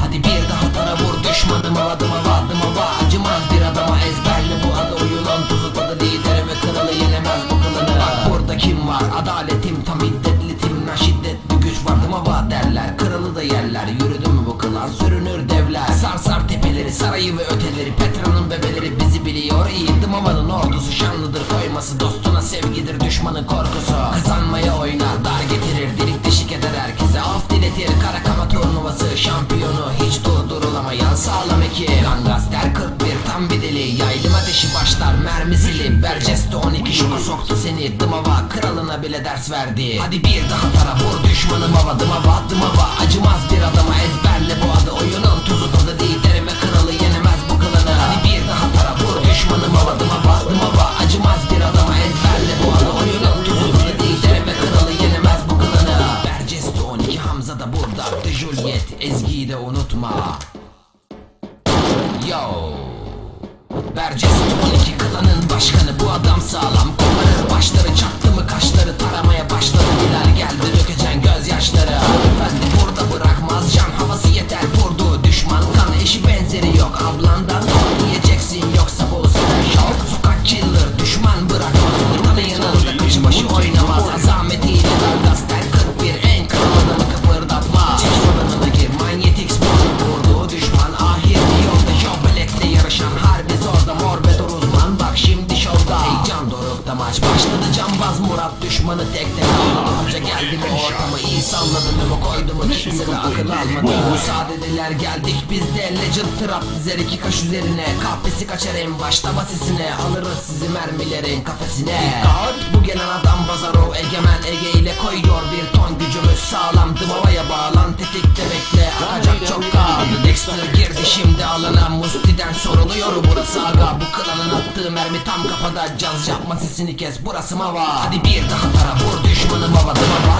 Hadi bir daha tara vur düşmanım avadım avadım ava Acımaz bir adama. Ezberle bu adı oyunun tuzu tadı lideri ve kralı yenemez bu kılını Bak burada kim var? Adaletim tam hiddetli timna şiddetli güç vardım ava derler. Kralı da yerler yürüdü mü bu kılan? Sürünür devler. Sar sar tepeleri sarayı ve öteleri. Petra'nın bebeleri bizi biliyor. İyi Dımamanın ordusu şanlıdır. Koyması Dostuna sevgidir düşmanın korkusu. Kazanmaya oynar dar getirir Delik deşik eder herkese diletir Karakama turnuvası şampiyonu. Hiç durdurulamayan sağlam ekip. Gangaster 41 tam bir deli. Yaylım ateşi başlar mermisili Berceste 12 şoka soktu seni. Dımava kralına bile ders verdi. Hadi bir daha tara vur düşmanı baba Dımava dımava. Acımaz bir adama ezberle bu adı. Oyunun tuzu tadı akıl almadı. Müsaadediler geldik biz de. Legend trap dizer iki kaş üzerine. Kahpesi kaçar en başta basisine Alırız sizi mermilerin kafesine. Dikkat. Bu gelen adam Bazarov Egemen Ege ile koyuyor bir ton gücümüz sağlam Dıvavaya bağlan tetikte bekle. Akacak çok kaldı Dexter girdi şimdi alana. Musti'den soruluyor burası aga. Bu klanın attığı mermi tam kafada. Caz yapma sesini kes burası mava. Hadi bir daha tara vur düşmanı baba dıvava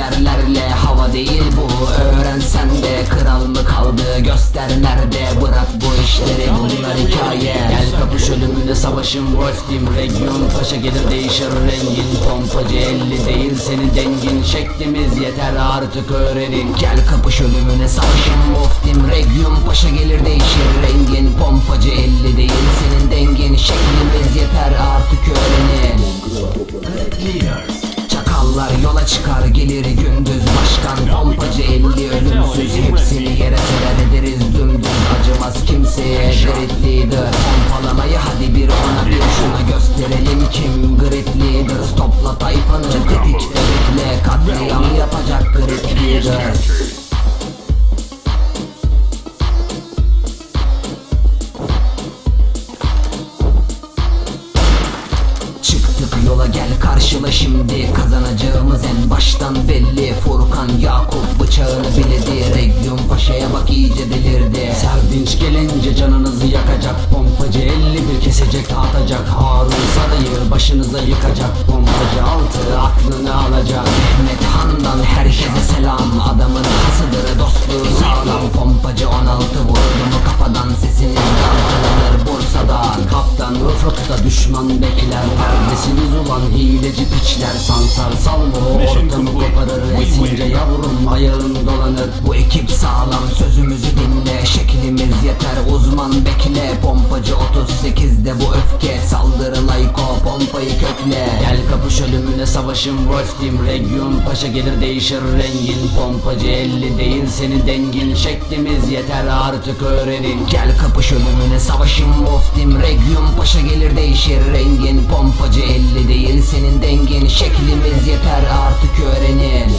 liderlerle Hava değil bu. Öğrensen de Kral mı kaldı? Göster nerede Bırak bu işleri. Bunlar hikaye. Gel kapış ölümüne savaşın Wolf Team. Region paşa gelir değişir. Rengin Pompacı elli değil senin dengin. Şeklimiz yeter artık öğrenin. Gel kapış ölümüne savaşın Wolf Team. Region paşa gelir değişir. Rengin Pompacı elli değil senin dengin. Şeklimiz gelir gündüz. Başkan pompacı elli ölümsüz. Hepsini yere serer ederiz. Dümdüz Acımaz kimseye. Grit leader Pompalamayı hadi bir ona bir şuna gösterelim kim Grit leader. Topla tayfanı tetikte bekle. Katliam yapacak grit leader baştan belli Furkan Yakup bıçağını biledi Region Paşa'ya bak iyice delirdi. Serdinç gelince canınızı yakacak Pompacı 51 kesecek atacak. Harun Sarı'yı başınıza yıkacak Pompacı altı aklını alacak. Mehmet Han'dan herkese selam Adamın hasıdır dostluğu sağlam. Pompacı 16 vurdu mu kafadan Sesiniz dalgalanır Bursa'da düşman bekler Neredesiniz ulan hileci piçler Sansar salma ortamı koparır Esince yavrum ayağın dolanır. Bu ekip sağlam sözümüzü dinle. Şeklimiz yeter uzman bekle. Pompacı 38'de bu öfke Saldırı layko pompayı kökle. Gel kapış ölümüne savaşın Wolf Team Region Paşa gelir değişir rengin. Pompacı 50 değil senin dengin. Şeklimiz yeter artık öğrenin. Gel kapış ölümüne savaşın Wolf Team Region Paşa gelir değişir rengin. Pompacı 50 değil senin dengin. Şeklimiz yeter artık öğrenin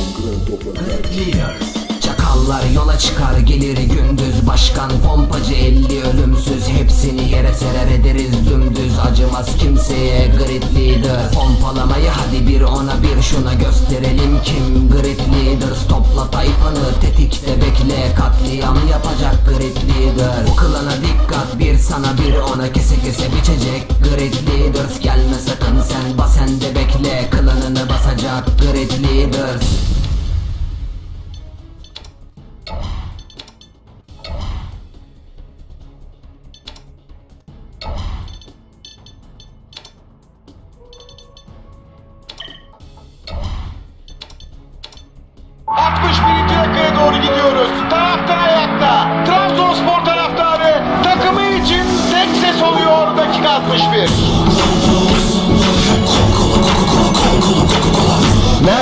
Çakallar yola çıkar gelir gündüz. Başkan pompacı 50 ölümsüz. Hepsini yere serer ederiz dümdüz. Acımaz kimseye grid leader. Pompalamayı hadi bir ona bir şuna gösterelim kim Grid leader. Topla tayfanı tetikte bekle. Katliam yapacak grid leader. Bu klana dikkat bir sana bir ona Kese kese biçecek grid leaders Gelme sakın sen bas sen de bekle. Klanını basacak grid leaders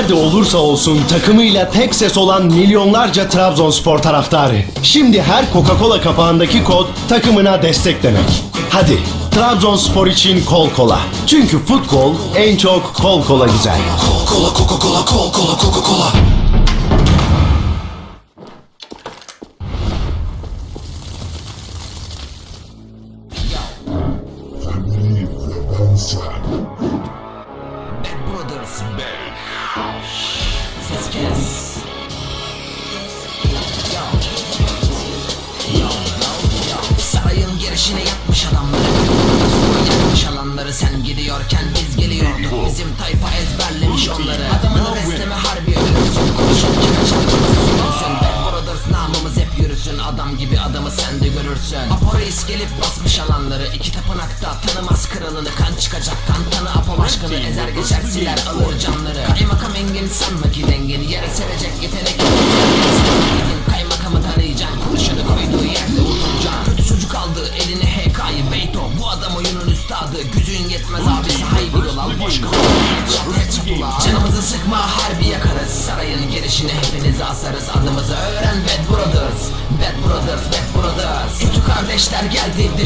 Nerede olursa olsun takımıyla tek ses olan milyonlarca Trabzonspor taraftarı. Şimdi her Coca-Cola kapağındaki kod takımına destek demek. Hadi Trabzonspor için kol kola. Çünkü futbol en çok kol kola güzel. Cola Coca Cola Cola Cola Coca Girişine yatmış adamları Yakmış alanları sen gidiyorken biz geliyorduk. Bizim tayfa ezberlemiş onları. Adamını besleme harbi ölürsün. Konuşun kime çarpıyorsun Bad Brothers namımız hep yürüsün. Adam gibi adamı sen de görürsün. Apo reis gelip basmış alanları. İki tapınakta tanımaz kralını. Kan çıkacak kan tanı. Apo başkanı Ezer geçer siler alır canları. Kaymakam engin sanma ki dengin Yere serecek yetenek Bad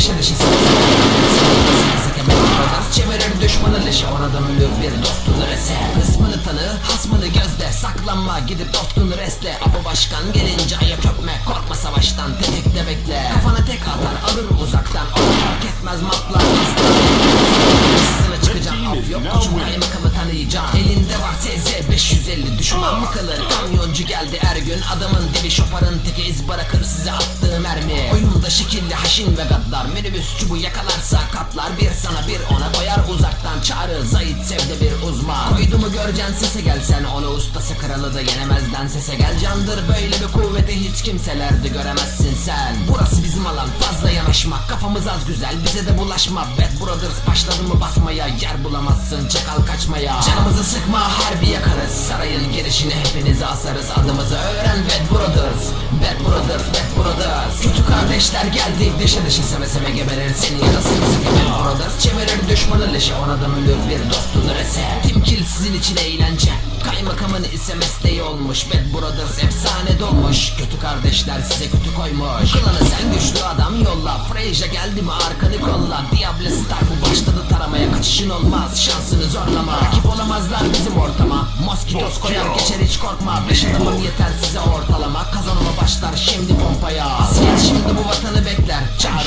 Brothers Çevirir düşmanı leşe. Oradan ölür bir dostun rese Kısmını tanı hasmını gözde. Saklanma gidip dostunu resle Apo başkan gelince aya köpme. Korkma savaştan tetikte bekle. Kafana tek atar alır uzaktan. Onu fark etmez maplar Hızına çıkacağım af yok. Koçum kaymakamı tanıyacağım Elinde var TZ 550 Düşman. Mı kalır kamyoncu geldi her gün. Adamın dibi şoparın teki iz bırakır size attığı mermi. Oyunda şekilli haşin ve gaddar. Minibüsçü bu yakalarsa katlar. Bir sana bir ona koyar. Uzaktan çağrı. Zayit sevde bir uzman. Koydu göreceksin sese gelsen Onu ustası kralı da yenemezden sese gel. Candır Böyle bir kuvveti hiç kimselerde göremezsin sen. Burası bizim alan fazla yanaşma Kafamız az güzel bize de bulaşma. Bad Brothers başladı mı basmaya Yer bulamazsın çakal kaçmaya. Canımızı sıkma harbi yakarız. Sarayın girişine hepinizi asarız Adımızı öğren Bad Brothers. Bad Brothers Bad Brothers. Kötü kardeşler geldi dışa dışı seve seve geberir Seni ya da seni seni Bad Brothers Çevirir düşmanı leşe oradan ölür bir dostunu rese Timkil sizin için eğlence. Kaymakamın ise mesleği olmuş. Bad Brothers efsane dolmuş Kötü kardeşler size kötü koymuş. Klanı sen güçlü adam yolla. Freyja geldi mi arkanı kolla. Diable Star bu başladı taramaya. Kaçışın olmaz şansını zorlama. Rakip olamazlar bizim ortama. Moskitos koyar geçer hiç korkma. Beş adamın yeter size ortalama. Kazanma başlar şimdi pompaya. Asker şimdi bu vatanı bekler. Çağır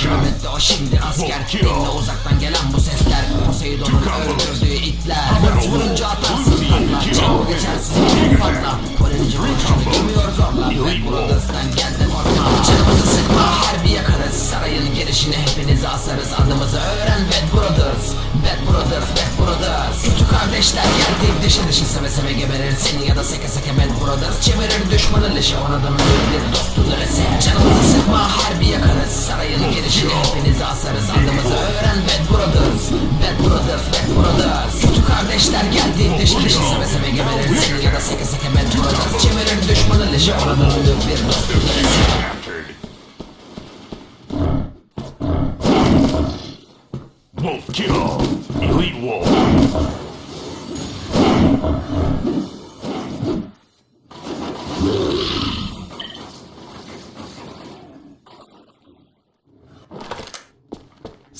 O şimdi asker. Dinle uzaktan gelen bu sesler. Poseidon'un öldürdüğü itler. Vurunca atarsın takla Çabuk geçer sizi farkla Polemici konuşanı gömüyor zorla. Bad Brothers'tan gel de korkma. Canımızı sıkma. Harbi yakarız. Sarayın girişine hepinizi asarız. Adımızı öğren. Bad Brothers. Bad Brothers Bad Brothers. Kötü kardeşler geldi. Dışı dışı seve seve geberir. Seni ya da seke seke Bad Brothers Çevirir. Düşmanı leşe oradan ölür bir dostunu rese geldiğinde şişe seve seve geberir Seni ya da seke seke turacağız Çevirir düşmanı leşe orada ölür bir dost Wolf kill. Elite Wolf.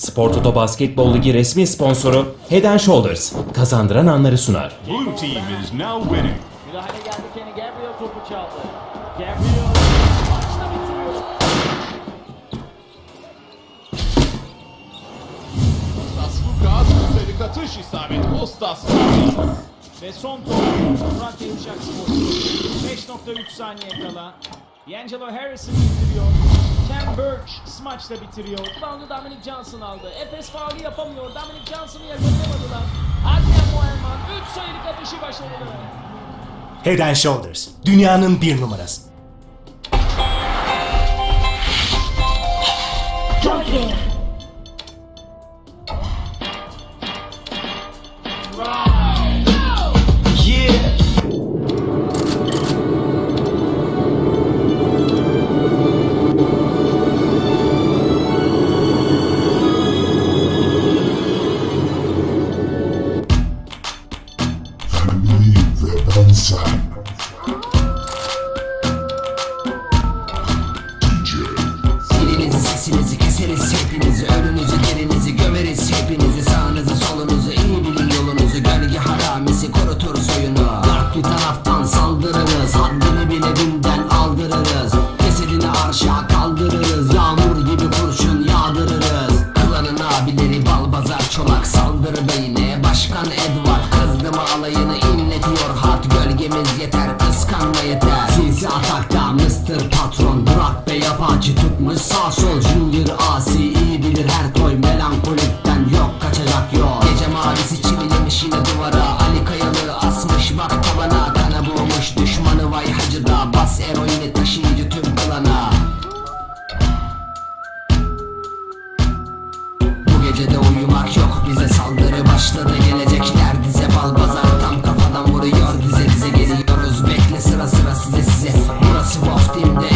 Spor Toto Basketbol Ligi resmi sponsoru Head Shoulders. Kazandıran anları sunar. Blue team is now winning. Müdahale geldi Kenny Gabriel topu çaldı. Gabriel maçta bitiriyor. Kostas Lukas üstelik atış isabeti Kostas Lukas. Ve son top Murat Yavuşak Spor. 5.3 saniye kala. D'Angelo Harrison bitiriyor. Cam Birch smaçla bitiriyor. Reboundu Dominic Johnson aldı. Efes faulü yapamıyor. Dominic Johnson'ı yakalayamadılar. Adrian Moerman 3 sayılık atışı başarılı. Head and Shoulders. Dünyanın bir numarası. ve tutmuş sağ sol Junior asi iyi bilir her toy. Melankolikten yok kaçacak yol. Gece mavisi çivilemiş yine duvara. Ali Kayalı asmış bak tabana Kana boğmuş düşmanı vay hacıda. Bas eroini taşıyıcı tüm klana Bu gecede uyumak yok bize saldırı başladı. Gelecekler dize balbazar tam kafadan vuruyor. Dize dize geliyoruz bekle sıra sıra size size. Burası Wolf Team'de